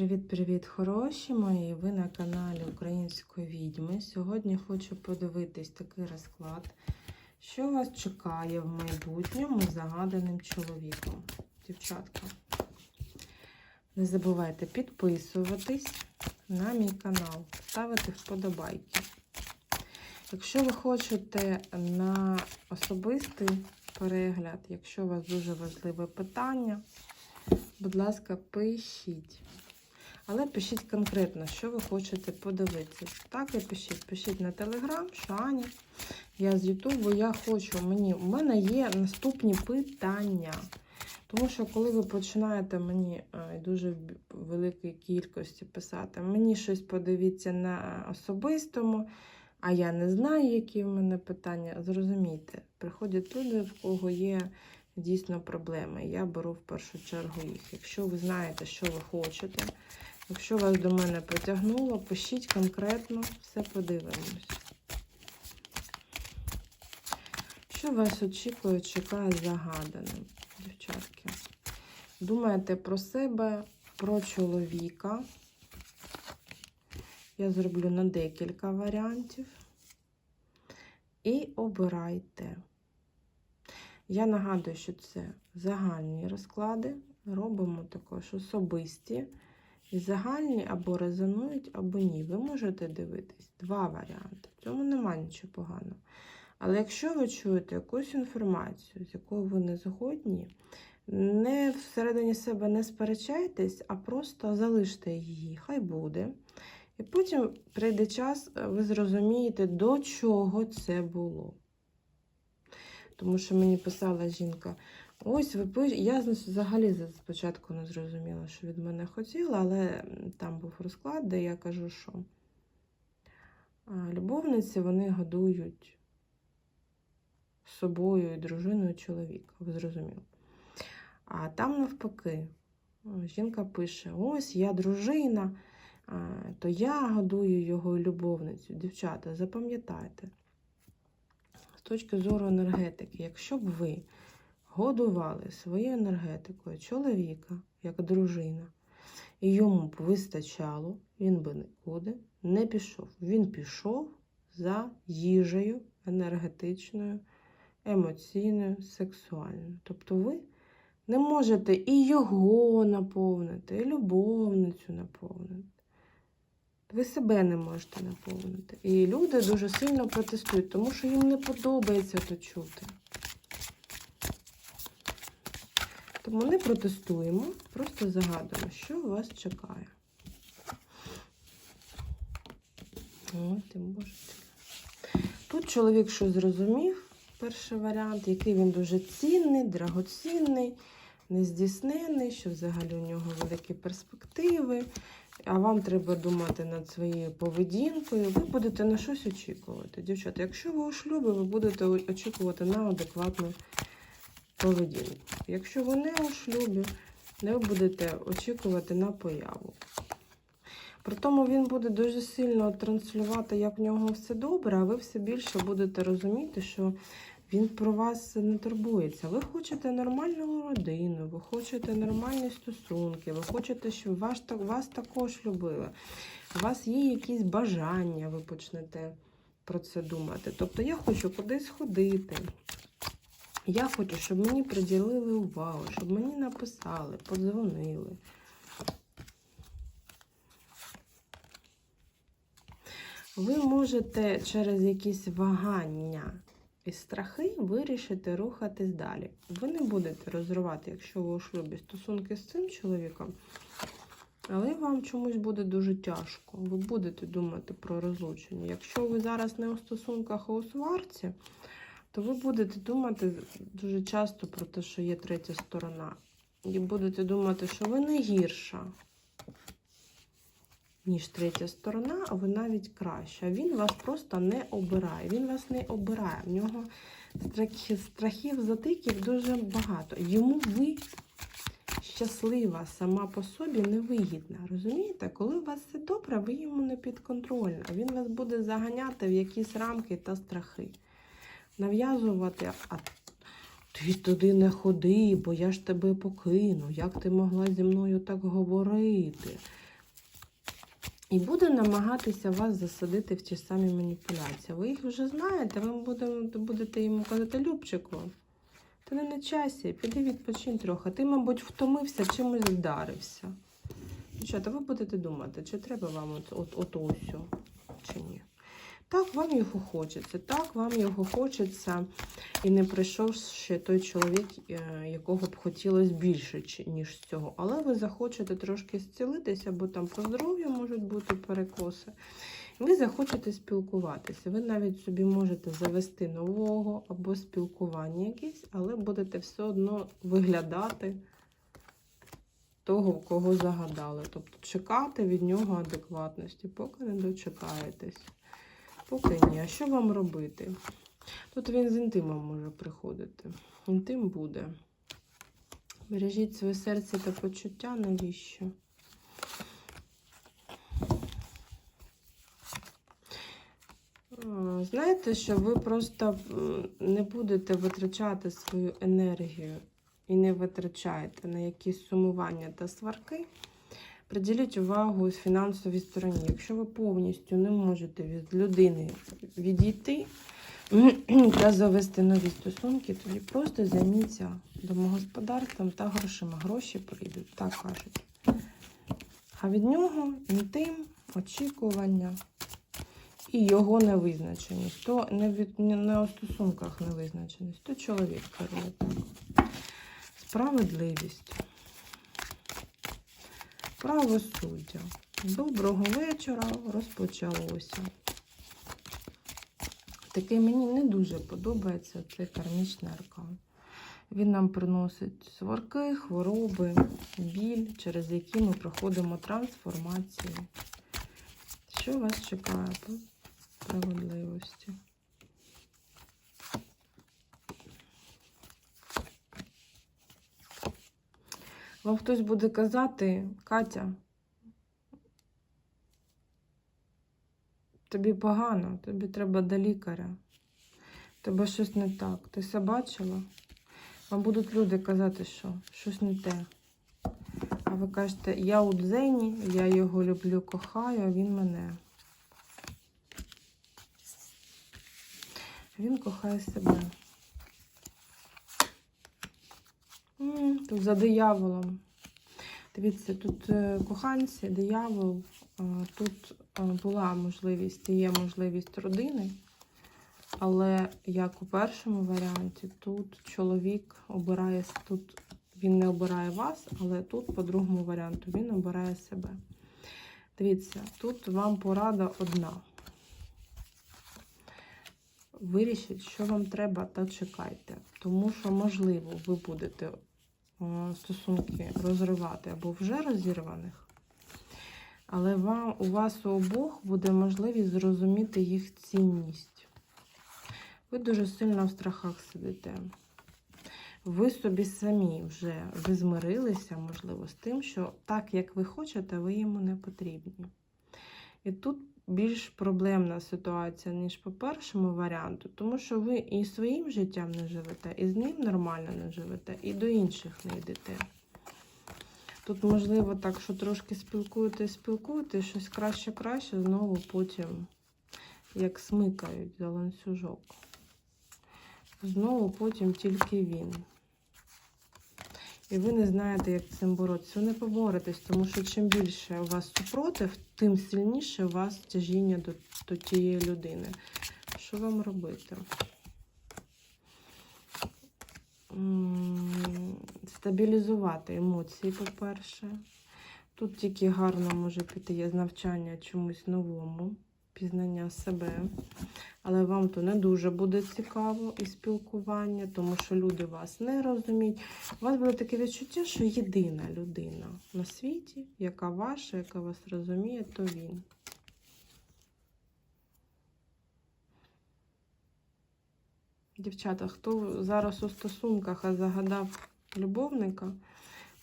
Привіт-привіт, хороші мої! Ви на каналі Української відьми. Сьогодні хочу подивитись такий розклад, що вас чекає в майбутньому загаданим чоловіком. Дівчатка, не забувайте підписуватись на мій канал, ставити вподобайки. Якщо ви хочете на особистий перегляд, якщо у вас дуже важливе питання, будь ласка, пишіть. Але пишіть конкретно, що ви хочете подивитися. Так і пишіть. Пишіть на Телеграм, що Аня. Я з Ютубу, я хочу, мені, у мене є наступні питання. Тому що, коли ви починаєте мені е, дуже великій кількості писати, мені щось подивіться на особистому, а я не знаю, які в мене питання. Зрозумійте, приходять люди, в кого є дійсно проблеми. Я беру в першу чергу їх. Якщо ви знаєте, що ви хочете, якщо вас до мене притягнуло, пишіть конкретно, все подивимось. Що вас очікує, чекає загаданим, дівчатки? Думаєте про себе, про чоловіка. Я зроблю на декілька варіантів. І обирайте. Я нагадую, що це загальні розклади. Робимо також особисті. Загальні або резонують, або ні. Ви можете дивитись два варіанти. В цьому немає нічого поганого. Але якщо ви чуєте якусь інформацію, з якою ви не згодні, не всередині себе не сперечайтесь, а просто залиште її, хай буде. І потім прийде час, ви зрозумієте, до чого це було. Тому що мені писала жінка, ось ви. Я взагалі спочатку не зрозуміла, що від мене хотіла, але там був розклад, де я кажу, що любовниці вони годують собою і дружиною чоловіка. Ви зрозуміли. А там навпаки, жінка пише: ось я дружина, то я годую його любовницю. Дівчата, запам'ятайте, з точки зору енергетики, якщо б ви годували своєю енергетикою чоловіка, як дружина, і йому б вистачало, він би нікуди не пішов. Він пішов за їжею енергетичною, емоційною, сексуальною. Тобто ви не можете і його наповнити, і любовницю наповнити. Ви себе не можете наповнити. І люди дуже сильно протестують, тому що їм не подобається то чути. Тому не протестуємо, просто загадуємо, що вас чекає. О, ти можете. Тут чоловік щось зрозумів, перший варіант, який він дуже цінний, драгоцінний, нездійснений, що взагалі у нього великі перспективи. А вам треба думати над своєю поведінкою. Ви будете на щось очікувати. Дівчата, якщо ви у шлюбі, ви будете очікувати на адекватну поведінку. Якщо ви не у шлюбі, ви будете очікувати на появу. При тому він буде дуже сильно транслювати, як в нього все добре, а ви все більше будете розуміти, що він про вас не турбується. Ви хочете нормальну родину, ви хочете нормальні стосунки, ви хочете, щоб вас, вас також любили. У вас є якісь бажання, ви почнете про це думати. Тобто я хочу кудись ходити. Я хочу, щоб мені приділили увагу, щоб мені написали, подзвонили. Ви можете через якісь вагання і страхи вирішити рухатись далі. Ви не будете розривати, якщо ви у шлюбі стосунки з цим чоловіком, але вам чомусь буде дуже тяжко. Ви будете думати про розлучення. Якщо ви зараз не у стосунках, а у сварці, то ви будете думати дуже часто про те, що є третя сторона. І будете думати, що ви не гірша, ніж третя сторона, а ви навіть краща. Він вас просто не обирає. Він вас не обирає. В нього страхів, затиків дуже багато. Йому ви щаслива сама по собі невигідна. Розумієте? Коли у вас все добре, ви йому не підконтрольна. Він вас буде заганяти в якісь рамки та страхи. Нав'язувати, а ти туди не ходи, бо я ж тебе покину. Як ти могла зі мною так говорити? І буде намагатися вас засадити в ті самі маніпуляції. Ви їх вже знаєте, ви будете, йому казати, Любчику, ти не на часі, піди відпочинь трохи. Ти, мабуть, втомився, чимось вдарився. Дівчата, ви будете думати, чи треба вам от, от, от усю, чи ні. Так, вам його хочеться, так, вам його хочеться. І не прийшов ще той чоловік, е, якого б хотілося більше, ніж цього. Але ви захочете трошки зцілитися, бо там по здоров'ю можуть бути перекоси. Ви захочете спілкуватися. Ви навіть собі можете завести нового або спілкування якесь, але будете все одно виглядати того, кого загадали. Тобто чекати від нього адекватності, поки не дочекаєтесь. Поки ні. А що вам робити? Тут він з інтимом може приходити. Інтим буде. Бережіть своє серце та почуття, навіщо? Знаєте, що ви просто не будете витрачати свою енергію і не витрачаєте на якісь сумування та сварки. Приділіть увагу з фінансовій стороні. Якщо ви повністю не можете від людини відійти та завести нові стосунки, тоді просто займіться домогосподарством та грошима. Гроші прийдуть, так кажуть. А від нього інтим, очікування і його невизначеність. То не, від, не, у стосунках невизначеність, то чоловік керує. Справедливість. Правосуддя. Доброго вечора розпочалося. Таке мені не дуже подобається цей кармічний аркан. Він нам приносить сварки, хвороби, біль, через які ми проходимо трансформацію. Що вас чекає по справедливості? Вам хтось буде казати, Катя, тобі погано, тобі треба до лікаря. Тебе щось не так. Ти все бачила? Вам будуть люди казати, що щось не те. А ви кажете, я у дзені, я його люблю, кохаю, а він мене. Він кохає себе. Тут за дияволом. Дивіться, тут е, коханці, диявол. Тут була можливість, є можливість родини. Але як у першому варіанті, тут чоловік обирає тут, він не обирає вас, але тут, по другому варіанту, він обирає себе. Дивіться, тут вам порада одна. Вирішіть, що вам треба, та чекайте. Тому що, можливо, ви будете стосунки розривати або вже розірваних, але вам, у вас у обох буде можливість зрозуміти їх цінність. Ви дуже сильно в страхах сидите. Ви собі самі вже ви змирилися, можливо, з тим, що так, як ви хочете, ви йому не потрібні. І тут більш проблемна ситуація, ніж по першому варіанту, тому що ви і своїм життям не живете, і з ним нормально не живете, і до інших не йдете. Тут, можливо, так, що трошки спілкуєтесь, спілкуєтесь, щось краще-краще, знову потім як смикають за ланцюжок. Знову потім тільки він. І ви не знаєте, як з цим боротися. Ви не поборетесь, тому що чим більше у вас супротив, тим сильніше у вас тяжіння до, до тієї людини. Що вам робити? Стабілізувати емоції, по-перше. Тут тільки гарно може піти навчання чомусь новому, пізнання себе. Але вам то не дуже буде цікаво і спілкування, тому що люди вас не розуміють. У вас буде таке відчуття, що єдина людина на світі, яка ваша, яка вас розуміє, то він. Дівчата, хто зараз у стосунках, а загадав любовника,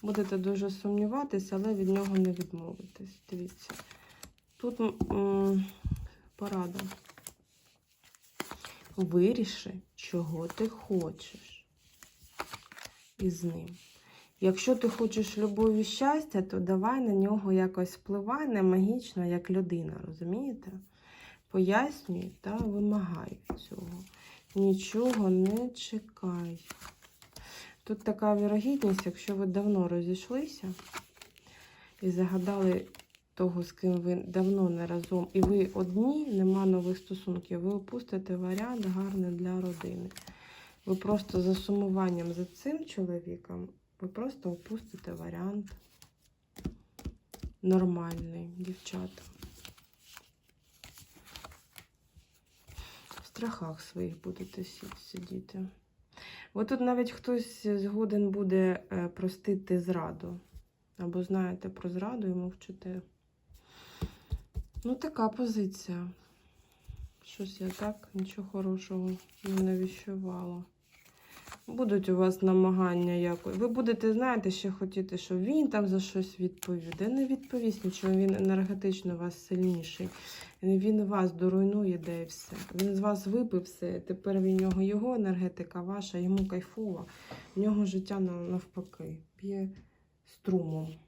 будете дуже сумніватися, але від нього не відмовитись. Дивіться. Тут порада. Виріши, чого ти хочеш із ним. Якщо ти хочеш любові і щастя, то давай на нього якось впливай не магічно, як людина, розумієте? Пояснюй та вимагай цього. Нічого не чекай. Тут така вірогідність, якщо ви давно розійшлися і загадали того, з ким ви давно не разом, і ви одні, нема нових стосунків, ви опустите варіант гарний для родини. Ви просто за сумуванням за цим чоловіком, ви просто опустите варіант нормальний, дівчата. В страхах своїх будете сидіти. От тут навіть хтось згоден буде е, простити зраду. Або знаєте про зраду і мовчите. Ну, така позиція. Щось я так нічого хорошого не віщувала. Будуть у вас намагання якось. Ви будете, знаєте, ще хотіти, щоб він там за щось відповів. Не відповість нічого, він енергетично вас сильніший. Він вас доруйнує, де і все. Він з вас випив все. Тепер в нього його енергетика ваша, йому кайфова. В нього життя навпаки. П'є струмом.